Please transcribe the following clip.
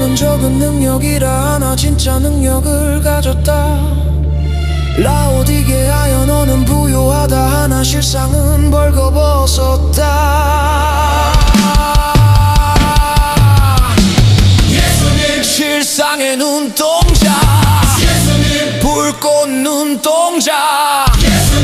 나는 적은 능력이라 나 진짜 능력을 가졌다. 라오디게하여 너는 부유하다. 하나 실상은 벌거벗었다. 예수님 실상의 눈동자. 예수님 불꽃 눈동자. 예수님